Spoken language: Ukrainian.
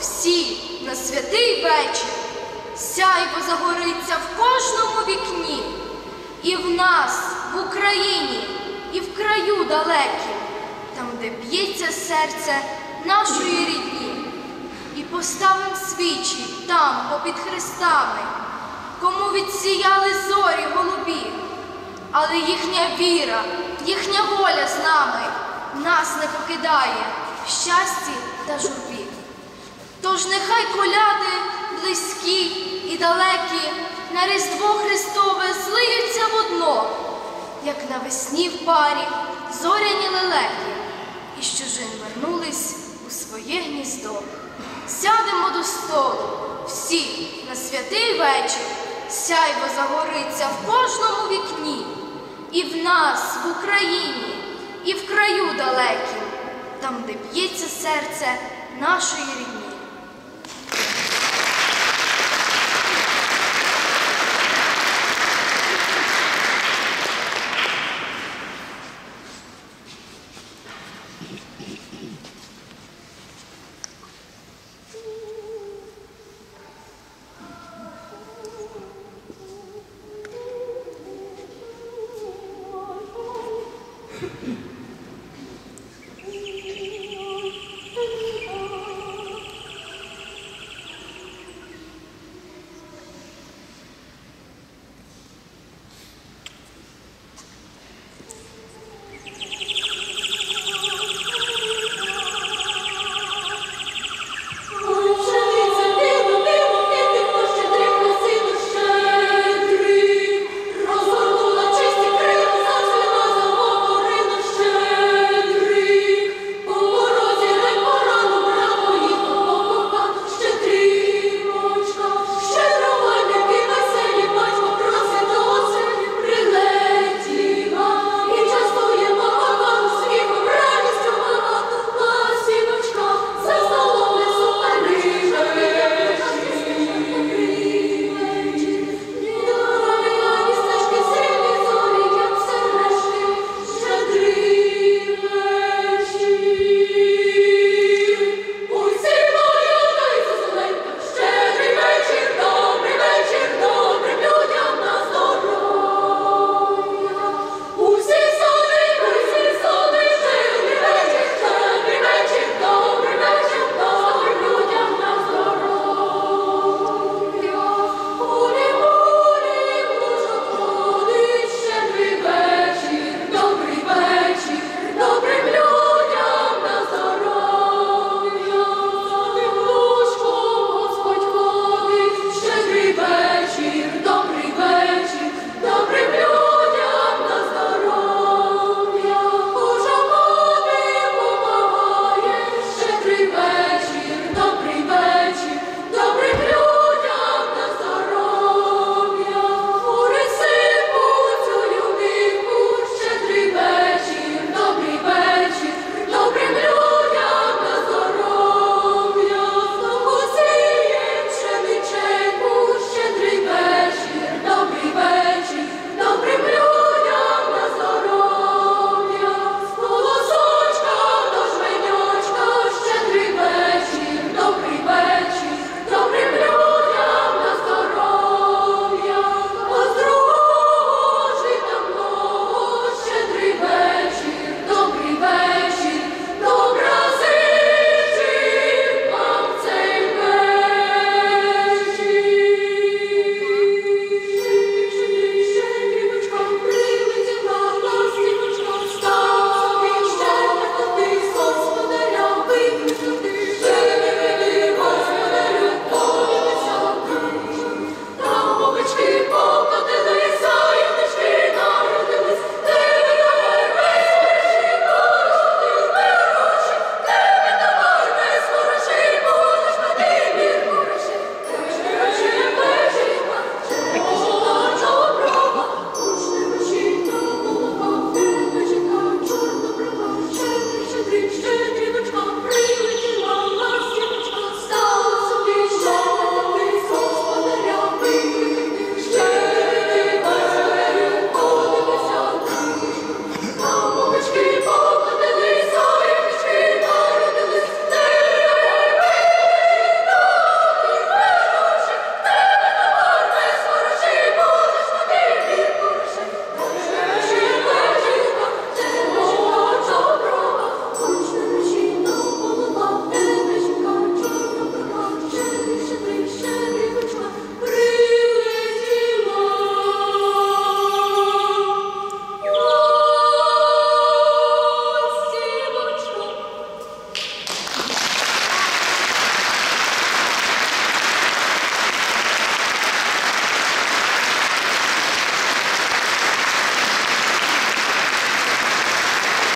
всі на святий вечір. Сяйво загориться в кожному вікні, і в нас, в Україні, і в краю далекім, там, де б'ється серце нашої рідні, і поставим свічі там, попід хрестами, кому відсіяли зорі голубі, але їхня віра, їхня воля з нами нас не покидає в щасті та журбі. Тож нехай коляди близькі і далекі на Різдво Христове злиються в одно, як навесні в парі зоряні лелеки, і з чужин вернулись у своє гніздо. Сядемо до столу, всі на святий вечір, сяйво загориться в кожному вікні, і в нас, в Україні, і в краю далекім, там, де б'ється серце нашої рідні.